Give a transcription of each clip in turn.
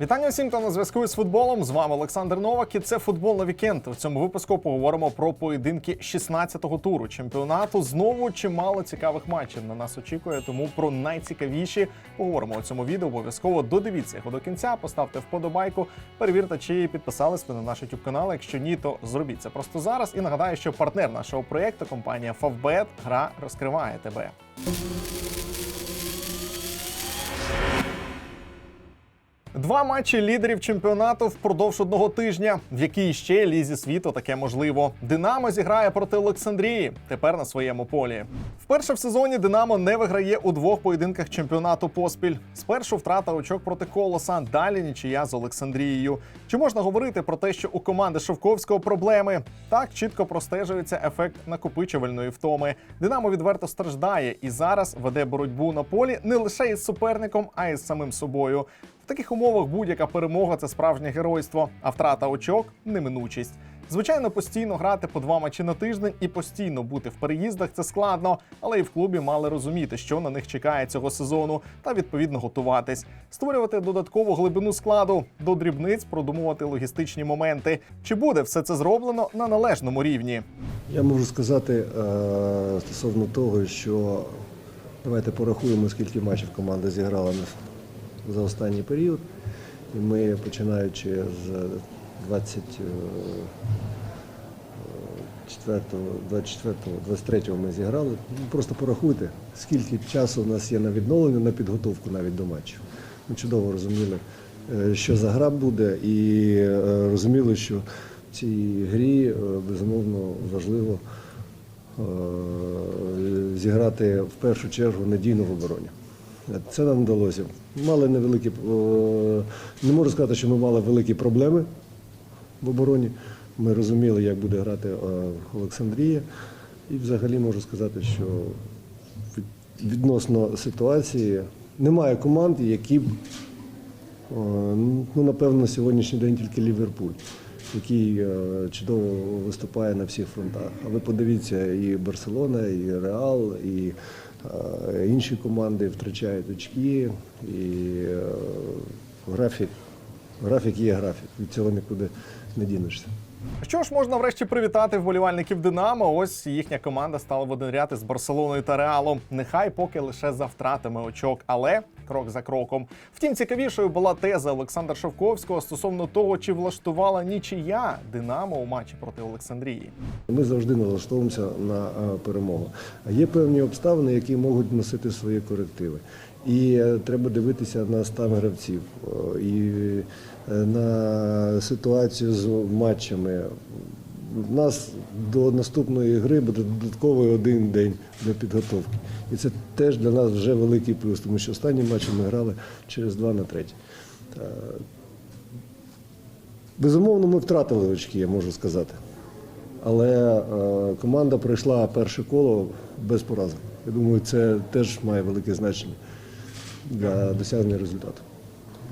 Вітання всім, хто на зв'язку із футболом. З вами Олександр Новак. І це футбол на вікенд. У цьому випуску поговоримо про поєдинки 16-го туру чемпіонату. Знову чимало цікавих матчів на нас очікує. Тому про найцікавіші поговоримо у цьому відео. Обов'язково додивіться його до кінця. Поставте вподобайку, перевірте, чи підписались ви на наш YouTube канал. Якщо ні, то зробіть це просто зараз. І нагадаю, що партнер нашого проєкту компанія Favbet гра розкриває тебе. Два матчі лідерів чемпіонату впродовж одного тижня. В якій ще лізі світу таке можливо. Динамо зіграє проти Олександрії. Тепер на своєму полі. Вперше в сезоні Динамо не виграє у двох поєдинках чемпіонату поспіль. Спершу втрата очок проти колоса, далі нічия з Олександрією. Чи можна говорити про те, що у команди Шовковського проблеми? Так чітко простежується ефект накопичувальної втоми. Динамо відверто страждає і зараз веде боротьбу на полі не лише із суперником, а й з самим собою. Таких умовах будь-яка перемога це справжнє геройство, а втрата очок неминучість. Звичайно, постійно грати по два матчі на тиждень і постійно бути в переїздах це складно, але і в клубі мали розуміти, що на них чекає цього сезону, та відповідно готуватись, створювати додаткову глибину складу, до дрібниць продумувати логістичні моменти. Чи буде все це зроблено на належному рівні? Я можу сказати е, стосовно того, що давайте порахуємо, скільки матчів команда зіграла на- за останній період. І ми, починаючи з 24, 24, 23 ми зіграли. Просто порахуйте, скільки часу у нас є на відновлення, на підготовку навіть до матчів. Ми чудово розуміли, е, що за гра буде, і е, розуміли, що в цій грі е, безумовно важливо зіграти в першу чергу надійно в обороні. Це нам вдалося. Мали невеликі, е, не можу сказати, що ми мали великі проблеми в обороні. Ми розуміли, як буде грати е, Олександрія. І взагалі можу сказати, що відносно ситуації немає команд, які б, е, ну, напевно, на сьогоднішній день тільки Ліверпуль, який чудово виступає на всіх фронтах. А ви подивіться, і Барселона, і Реал, і інші команди втрачають очки, і е, графік, графік є графік. Від цього нікуди не дінешся. Що ж можна врешті привітати вболівальників Динамо? Ось їхня команда стала в один ряд із Барселоною та Реалом. Нехай поки лише за втратами очок, але крок за кроком. Втім, цікавішою була теза Олександра Шовковського стосовно того, чи влаштувала нічия Динамо у матчі проти Олександрії. Ми завжди налаштовуємося на е, перемогу. Є певні обставини, які можуть носити свої корективи. І е, треба дивитися на стан гравців і е, на ситуацію з матчами. У нас до наступної гри буде додатковий один день для підготовки. І це теж для нас вже великий плюс, тому що останні матчі ми грали через два на третій. Безумовно, ми втратили очки, я можу сказати. Але е, команда пройшла перше коло без поразок. Я думаю, це теж має велике значення для досягнення результату,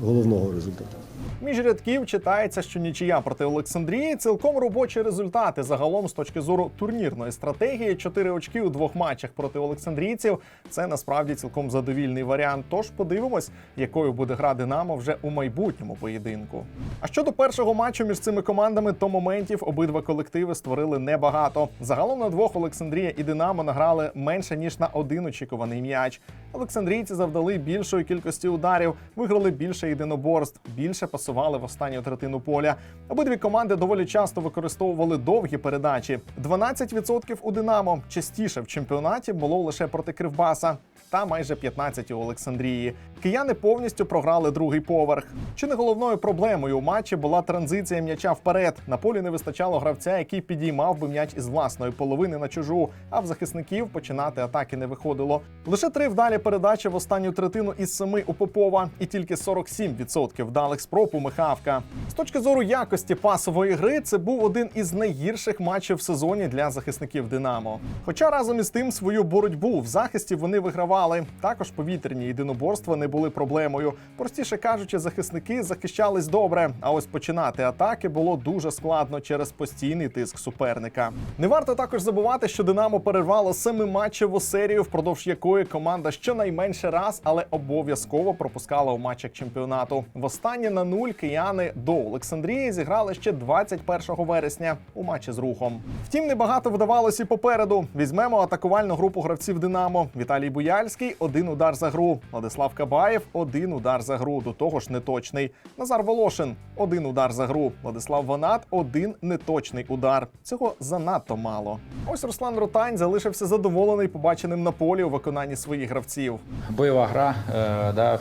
головного результату. Між рядків читається, що нічия проти Олександрії цілком робочі результати. Загалом, з точки зору турнірної стратегії, 4 очки у двох матчах проти олександрійців. Це насправді цілком задовільний варіант. Тож подивимось, якою буде гра Динамо вже у майбутньому поєдинку. А щодо першого матчу між цими командами, то моментів обидва колективи створили небагато. Загалом на двох Олександрія і Динамо награли менше ніж на один очікуваний м'яч. Олександрійці завдали більшої кількості ударів, виграли більше єдиноборств, більше пасували в останню третину поля. Обидві команди доволі часто використовували довгі передачі. 12% у Динамо частіше в чемпіонаті було лише проти Кривбаса. Та майже 15 у Олександрії. Кияни повністю програли другий поверх. Чи не головною проблемою у матчі була транзиція м'яча вперед. На полі не вистачало гравця, який підіймав би м'яч із власної половини на чужу, а в захисників починати атаки не виходило. Лише три вдалі передачі в останню третину із семи у Попова, і тільки 47% вдалих спроб у Михавка. З точки зору якості пасової гри, це був один із найгірших матчів в сезоні для захисників Динамо. Хоча разом із тим свою боротьбу в захисті вони вигравали. Також повітряні єдиноборства не були проблемою. Простіше кажучи, захисники захищались добре. А ось починати атаки було дуже складно через постійний тиск суперника. Не варто також забувати, що Динамо перервало семиматчеву серію, впродовж якої команда щонайменше раз, але обов'язково пропускала у матчах чемпіонату. Востаннє на нуль кияни до Олександрії зіграли ще 21 вересня у матчі з рухом. Втім, небагато вдавалося і попереду. Візьмемо атакувальну групу гравців Динамо. Віталій Буяльський один удар за гру. Владислав Кабаєв один удар за гру. До того ж неточний. Назар Волошин один удар за гру. Владислав Ванат один неточний удар. Цього занадто мало. Ось Руслан Ротань залишився задоволений побаченим на полі у виконанні своїх гравців. Бойова гра, е, да, е,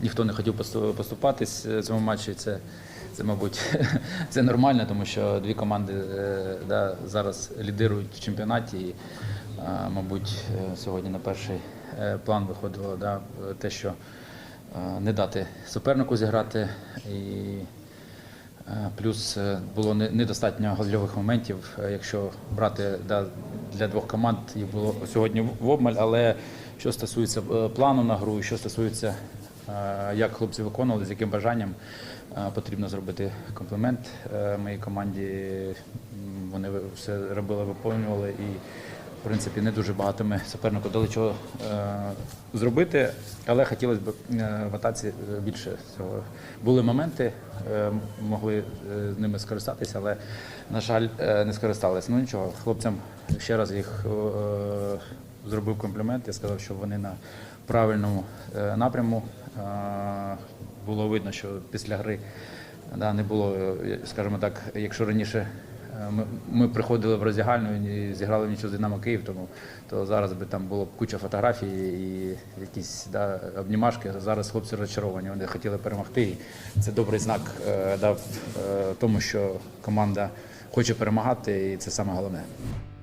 ніхто не хотів посту- поступатись цьому матчі. Це, це мабуть, це нормально, тому що дві команди е, да, зараз лідирують в чемпіонаті. І, е, мабуть, е, сьогодні на перший е, план виходило да, те, що е, не дати супернику зіграти. І Е, Плюс е, було недостатньо гольових моментів. Е, Якщо брати да, для двох команд, їх було сьогодні в обмаль. Але що стосується е, плану на гру, що стосується, е, як хлопці виконували, з яким бажанням, потрібно зробити комплімент е, моїй команді. Вони все робили, виконували і. В принципі, не дуже багато ми супернику дали чого е, зробити, але хотілося б е, в атаці більше цього. Були моменти, могли з ними скористатися, але, на жаль, не скористалися. Ну нічого, хлопцям ще раз їх зробив комплімент. Я сказав, що вони на правильному е, напряму. Е, було видно, що після гри да, не було, е, скажімо так, якщо раніше. Ми, ми приходили в роздягальню і зіграли нічого з Динамо Київ, тому то зараз би там було б куча фотографій і якісь да, обнімашки. Зараз хлопці розчаровані. Вони хотіли перемогти. І це добрий знак да, в е, тому, що команда хоче перемагати, і це саме головне.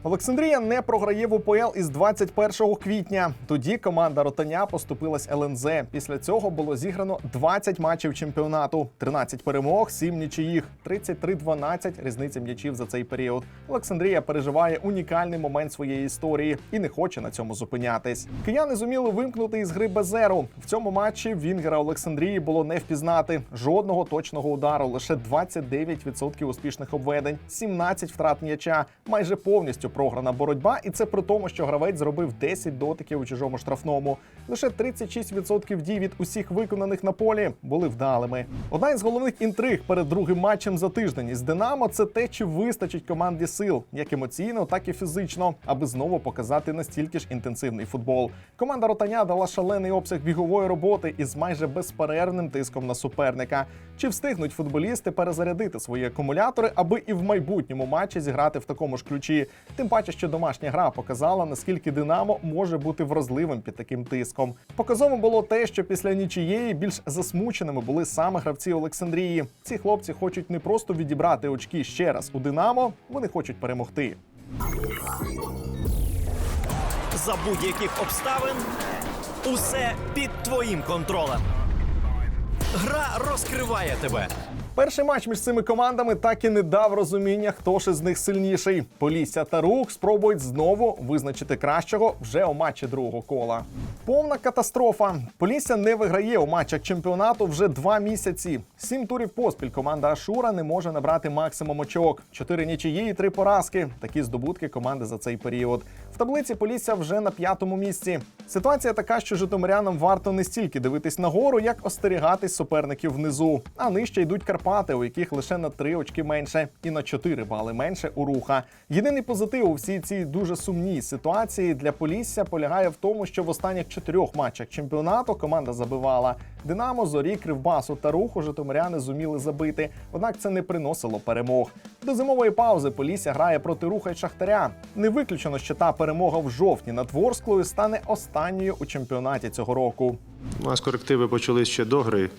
Олександрія не програє в УПЛ із 21 квітня. Тоді команда Ротаня поступилась ЛНЗ. Після цього було зіграно 20 матчів чемпіонату, 13 перемог, 7 нічиїх, 33-12 різниця м'ячів за цей період. Олександрія переживає унікальний момент своєї історії і не хоче на цьому зупинятись. Кияни зуміли вимкнути із гри Безеру. В цьому матчі Вінгера Олександрії було не впізнати жодного точного удару, лише 29% успішних обведень, 17 втрат м'яча, майже повністю програна боротьба, і це при тому, що гравець зробив 10 дотиків у чужому штрафному. Лише 36% дій від усіх виконаних на полі були вдалими. Одна із головних інтриг перед другим матчем за тиждень із Динамо це те, чи вистачить команді сил, як емоційно, так і фізично, аби знову показати настільки ж інтенсивний футбол. Команда Ротаня дала шалений обсяг бігової роботи із майже безперервним тиском на суперника. Чи встигнуть футболісти перезарядити свої акумулятори, аби і в майбутньому матчі зіграти в такому ж ключі? Тим паче, що домашня гра показала, наскільки Динамо може бути вразливим під таким тиском. Показово було те, що після нічиєї більш засмученими були саме гравці Олександрії. Ці хлопці хочуть не просто відібрати очки ще раз у Динамо, вони хочуть перемогти. За будь-яких обставин усе під твоїм контролем. Гра розкриває тебе. Перший матч між цими командами так і не дав розуміння, хто ж із них сильніший. Полісся та рух спробують знову визначити кращого вже у матчі другого кола. Повна катастрофа. Полісся не виграє у матчах чемпіонату вже два місяці. Сім турів поспіль команда Ашура не може набрати максимум очок. Чотири нічиї і три поразки. Такі здобутки команди за цей період. В таблиці Полісся вже на п'ятому місці. Ситуація така, що житомирянам варто не стільки дивитись нагору, як остерігатись суперників внизу. А нижче йдуть Карпати, у яких лише на три очки менше і на 4 бали менше у руха. Єдиний позитив у всій цій дуже сумній ситуації для Полісся полягає в тому, що в останніх чотирьох матчах чемпіонату команда забивала. Динамо, зорі, кривбасу та руху житомиряни зуміли забити. Однак це не приносило перемог. До зимової паузи Полісся грає проти руха й шахтаря. Не виключено, що та перемога в жовтні над Ворсклою стане останньою у чемпіонаті цього року. У нас корективи почались ще до гри,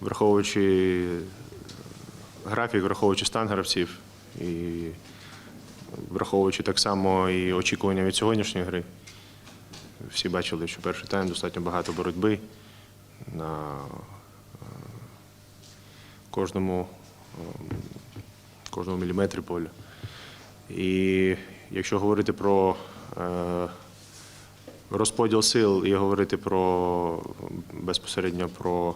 враховуючи графік, враховуючи стан гравців і враховуючи так само і очікування від сьогоднішньої гри. Всі бачили, що перший тайм достатньо багато боротьби на е, кожному, е, кожному міліметрі поля. І якщо говорити про е, розподіл сил і говорити про безпосередньо про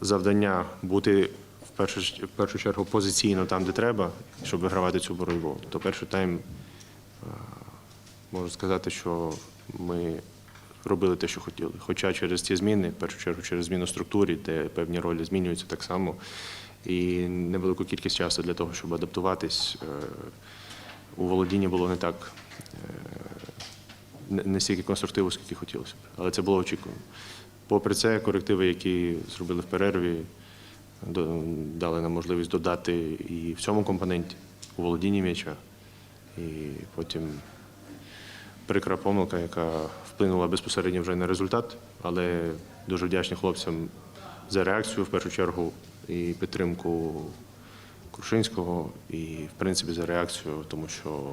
завдання бути в першу, в першу чергу позиційно там, де треба, щоб вигравати цю боротьбу, то перший тайм можу сказати, що ми робили те, що хотіли. Хоча через ці зміни, в першу чергу через зміну структури, де певні ролі змінюються так само, і невелику кількість часу для того, щоб адаптуватись, е, у володінні було не так е, не стільки конструктиву, скільки хотілося б. Але це було очікувано. Попри це, корективи, які зробили в перерві, дали нам можливість додати і в цьому компоненті у володінні м'яча. І потім прикра помилка, яка вплинула безпосередньо вже на результат, але дуже вдячні хлопцям за реакцію в першу чергу і підтримку Крушинського, і в принципі за реакцію, тому що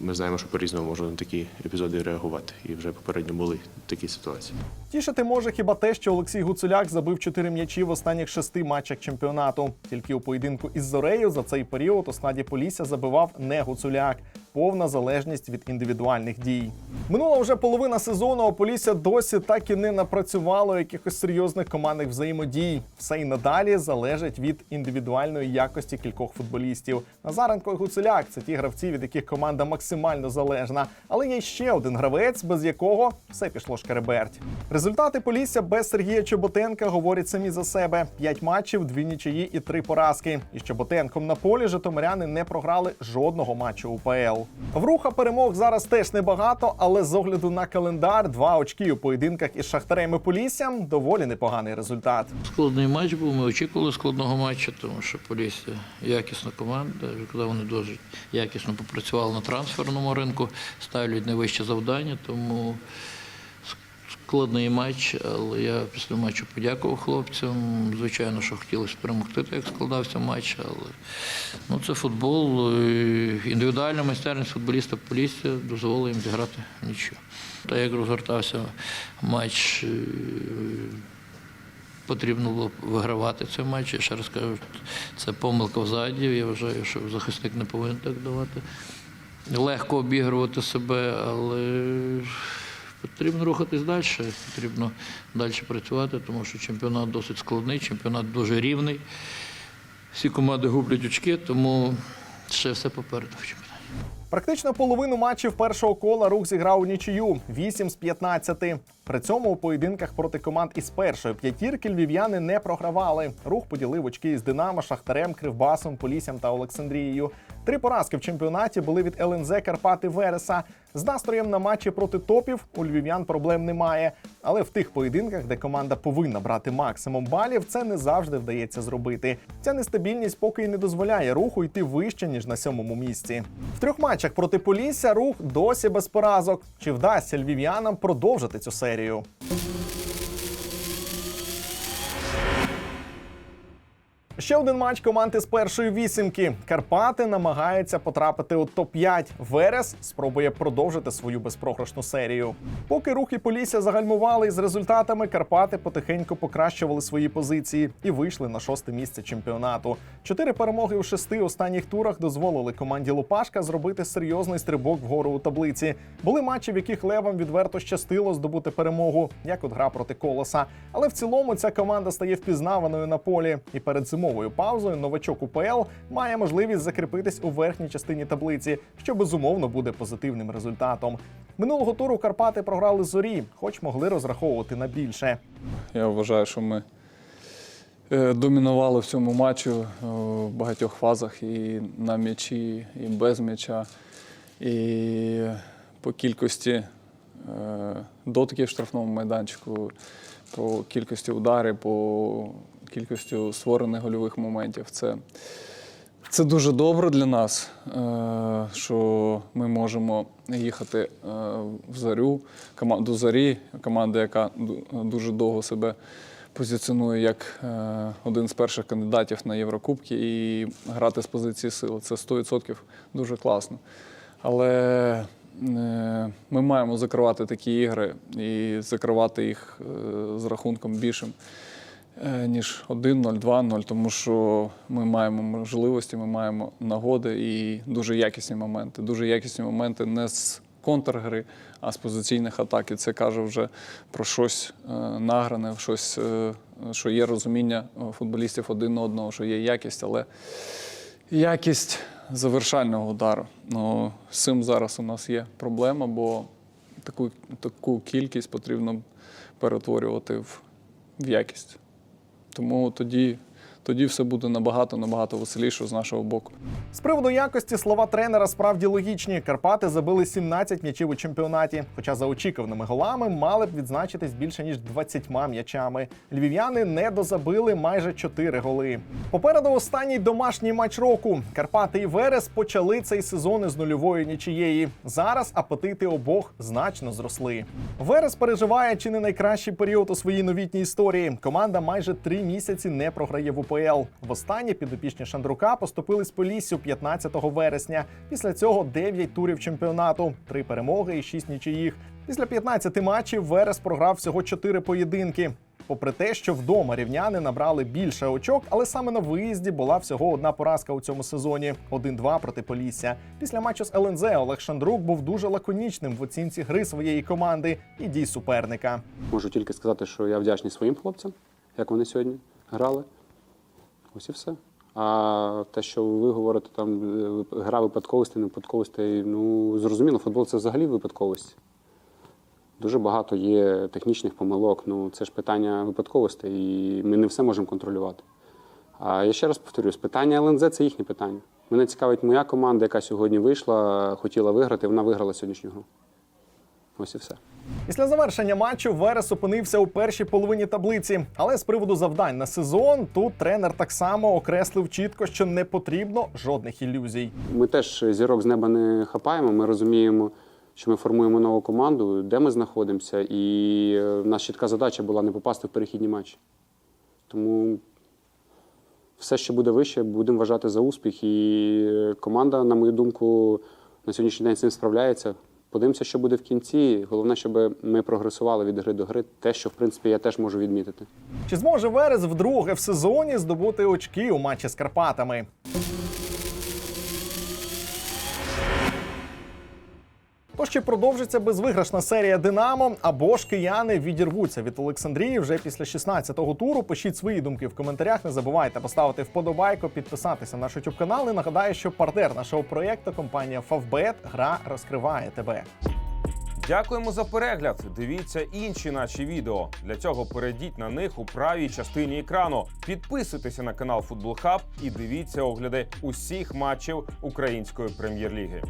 ми знаємо, що по-різному можна на такі епізоди реагувати. І вже попередньо були такі ситуації. Тішити може хіба те, що Олексій Гуцуляк забив 4 м'ячі в останніх шести матчах чемпіонату. Тільки у поєдинку із Зорею за цей період у складі Полісся забивав не Гуцуляк. Повна залежність від індивідуальних дій. Минула вже половина сезону. а Полісся досі так і не напрацювало якихось серйозних командних взаємодій. Все й надалі залежить від індивідуальної якості кількох футболістів. Назаренко і Гуцуляк це ті гравці, від яких команда максимально залежна. Але є ще один гравець, без якого все пішло шкереберть. Результати Полісся без Сергія Чоботенка говорять самі за себе: п'ять матчів, дві нічиї і три поразки. І з Чоботенком на полі житомиряни не програли жодного матчу УПЛ. В Вруха перемог зараз теж небагато, але з огляду на календар два очки у поєдинках із Шахтарем і Поліссям доволі непоганий результат. Складний матч був. Ми очікували складного матчу, тому що Полісся якісна команда. Коли вони дуже якісно попрацювали на трансферному ринку, ставлять найвище завдання, тому складний матч. Але я після матчу подякував хлопцям. Звичайно, що хотілося перемогти, так як складався матч, але ну, це футбол. Індивідуальна майстерність футболіста Полісся дозволила їм зіграти нічого. Та як розгортався матч. е, потрібно було вигравати цей матч. Я ще раз кажу, це помилка взаді. Я вважаю, що захисник не повинен так давати. Легко обігрувати себе, але потрібно рухатись далі. Потрібно далі працювати, тому що чемпіонат досить складний, чемпіонат дуже рівний. Всі команди гублять очки, тому ще все попереду в чемпіонаті. Практично половину матчів першого кола рух зіграв у нічию 8 з 15. При цьому у поєдинках проти команд із першої п'ятірки львів'яни не програвали. Рух поділив очки із Динамо, Шахтарем, Кривбасом, Поліссям та Олександрією. Три поразки в чемпіонаті були від ЛНЗ Карпати Вереса. З настроєм на матчі проти топів у львів'ян проблем немає. Але в тих поєдинках, де команда повинна брати максимум балів, це не завжди вдається зробити. Ця нестабільність поки й не дозволяє руху йти вище ніж на сьомому місці. В трьох матчах проти Полісся рух досі без поразок. Чи вдасться львів'янам продовжити цю серію? aéreo. Ще один матч команди з першої вісімки. Карпати намагаються потрапити у топ-5. Верес спробує продовжити свою безпрограшну серію. Поки рухи Полісся загальмували із результатами, Карпати потихеньку покращували свої позиції і вийшли на шосте місце чемпіонату. Чотири перемоги у шести останніх турах дозволили команді Лупашка зробити серйозний стрибок вгору у таблиці. Були матчі, в яких левам відверто щастило здобути перемогу, як от гра проти колоса. Але в цілому ця команда стає впізнаваною на полі. І перед зимовою паузою новачок УПЛ має можливість закріпитись у верхній частині таблиці, що безумовно буде позитивним результатом. Минулого туру Карпати програли зорі, хоч могли розраховувати на більше. Я вважаю, що ми е, домінували в цьому матчі е, в багатьох фазах і на м'ячі, і без м'яча. І по кількості е, дотиків штрафному майданчику, по кількості ударів, по кількості створених гольових моментів. Це, це дуже добре для нас, е, що ми можемо їхати е, в зарю, команду зарі, команда, яка дуже довго себе позиціонує як е, один з перших кандидатів на Єврокубки і грати з позиції сили. Це 100% дуже класно. Але ми маємо закривати такі ігри і закривати їх з рахунком більшим е, ніж 1-0, 2-0, тому що ми маємо можливості, ми маємо нагоди і дуже якісні моменти. Дуже якісні моменти не з контргри, а з позиційних атак. І це каже вже про щось е, награне, щось, е, що є розуміння футболістів один одного, що є якість, але якість завершального удару. Ну, з цим зараз у нас є проблема, бо таку, таку кількість потрібно перетворювати в, в якість. Тому тоді, тоді все буде набагато набагато веселіше з нашого боку. З приводу якості слова тренера справді логічні. Карпати забили 17 м'ячів у чемпіонаті. Хоча за очікуваними голами мали б відзначитись більше ніж 20 м'ячами. Львів'яни не дозабили майже 4 голи. Попереду останній домашній матч року. Карпати і Верес почали цей сезон із нульової нічиєї. Зараз апетити обох значно зросли. Верес переживає чи не найкращий період у своїй новітній історії. Команда майже три місяці не програє в УПЛ. Востаннє підопічні Шандрука поступились по лісю 15 вересня. Після цього 9 турів чемпіонату, 3 перемоги і 6 нічиїх. Після 15 матчів Верес програв всього 4 поєдинки. Попри те, що вдома рівняни набрали більше очок, але саме на виїзді була всього одна поразка у цьому сезоні 1-2 проти Полісся. Після матчу з ЛНЗ Олег Шандрук був дуже лаконічним в оцінці гри своєї команди і дій суперника. Можу тільки сказати, що я вдячний своїм хлопцям, як вони сьогодні грали. Ось і все. А те, що ви говорите, там е, гра випадковості, не випадковості, ну зрозуміло, футбол це взагалі випадковість. Дуже багато є технічних помилок. Ну це ж питання випадковості, і ми не все можемо контролювати. А я ще раз повторюсь, питання ЛНЗ це їхнє питання. Мене цікавить моя команда, яка сьогодні вийшла, хотіла виграти, вона виграла сьогоднішню гру. Ось і все. Після завершення матчу Верес опинився у першій половині таблиці. Але з приводу завдань на сезон тут тренер так само окреслив чітко, що не потрібно жодних ілюзій. Ми теж зірок з неба не хапаємо. Ми розуміємо, що ми формуємо нову команду, де ми знаходимося, і е, в нас чітка задача була не попасти в перехідні матчі. Тому все, що буде вище, будемо вважати за успіх. І е, команда, на мою думку, на сьогоднішній день з цим справляється. Подивимося, що буде в кінці. Головне, щоб ми прогресували від гри до гри. Те, що в принципі я теж можу відмітити. Чи зможе Верес вдруге в сезоні здобути очки у матчі з Карпатами? Тож чи продовжиться безвиграшна серія Динамо, або ж кияни відірвуться від Олександрії вже після 16-го туру. Пишіть свої думки в коментарях. Не забувайте поставити вподобайку, підписатися на наш YouTube канал. І нагадаю, що партнер нашого проєкту компанія Favbet гра розкриває тебе. Дякуємо за перегляд. Дивіться інші наші відео. Для цього перейдіть на них у правій частині екрану. Підписуйтеся на канал Футбол Хаб і дивіться огляди усіх матчів української прем'єр-ліги.